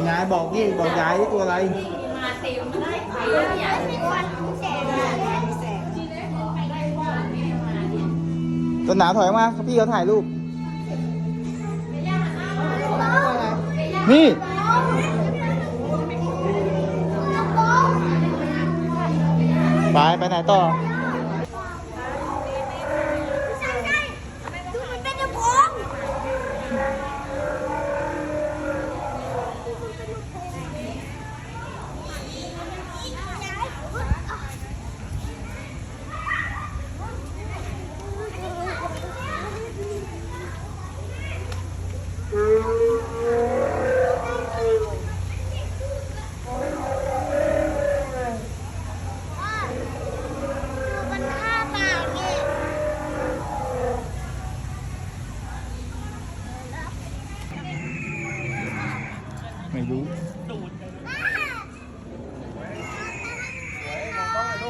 เป็นไงบอกดิบอกยายดิตัวอะไร มาเต็มได้ไปเนี่ยต้นหนาวถอยออกมาพี่เขาถ่ายรูป นี่ ไปไปไหนต่อ ดูมันเป็นกระพง มันฆ่าเปล่าเนี่ย ไม่รู้ บอกว่าได้กินว่ะลูกหัวเลยลูกดักให้เงินเขาอะดักให้เงิน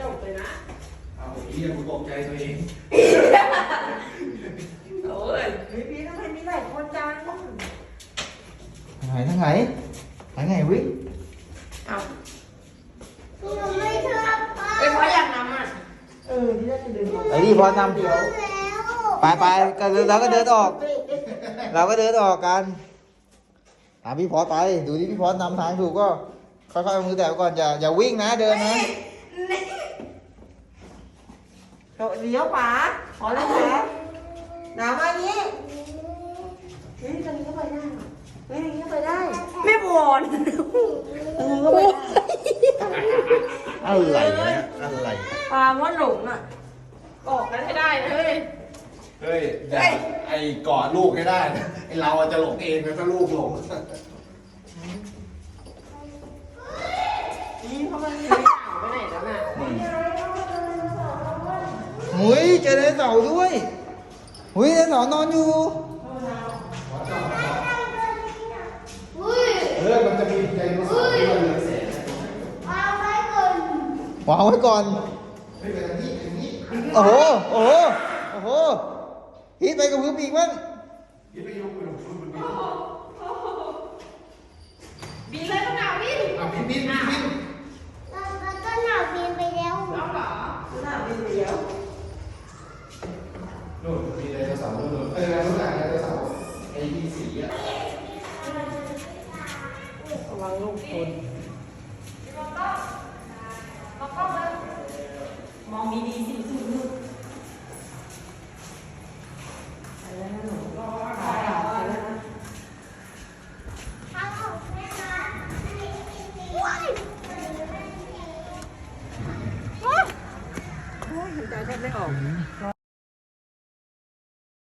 จกเลยนะเอาเฮียกูตกใจตัวเองโอ้ยพี่ทำไมมีหลายคนจังทางไหนทางไหนทางไหนวิ เอา หนูไม่ชอบป้า ไอ้เพราะอยากนำอะเออที่ ได้จะเดินไอ้นี่พอนำแล้วไปไปก็เราก็เดินออก เราก็เดินออกกันตามพี่พอสไป ดูที่พี่พอสนำทางถูกก็ ค่อยๆเอามือแตะไว้ก่อนอย่าอย่าวิ่งนะเดินนะเลี้ยวป๋าขอแล้วแผลหนาวมาอย่างนี้เฮ้ยตรงนี้ก็ไปได้เฮ้ยอย่างนี้ก็ไปได้ ไม่บวนเออก็ไปได้อะไรเนี่ยอะไรปลาว่าหลงอะ ออกกันให้ได้นะเฮ้ยเฮ้ยอย่าไอ้กอดลูกให้ได้นะไอ้เราอะจะหลงเองนะถ้าลูกหลงนี่เขามันไม่ต่างไปไหนแล้วน่ะหุยเจอไดโนเสาร์ด้วยหุยไดโนเสาร์นอนอยู่อุ้ยเฮ้ยมันจะมีไดโนเสาร์ที่มันเหลือแสงเอาไว้ก่อนวางไว้ก่อน เฮ้ยเป็นอันนี้อันนี้ โอ้โห โอ้โห โอ้โหฮิตไปกับพื้นอีกมั้งยี่ไปยกไปลงทุนมันบินบินเลยต้องหนาวบินอะบินบินบินบินเราเราต้นหนาวบินไปแล้วเอาเหรอต้องหนาวบินเดียวนู่นมีไดโนเสาร์นู่นเออไดโนเสาร์ไดโนเสาร์ไอ้ที่สีอะระวังลูกคน ไม่ออก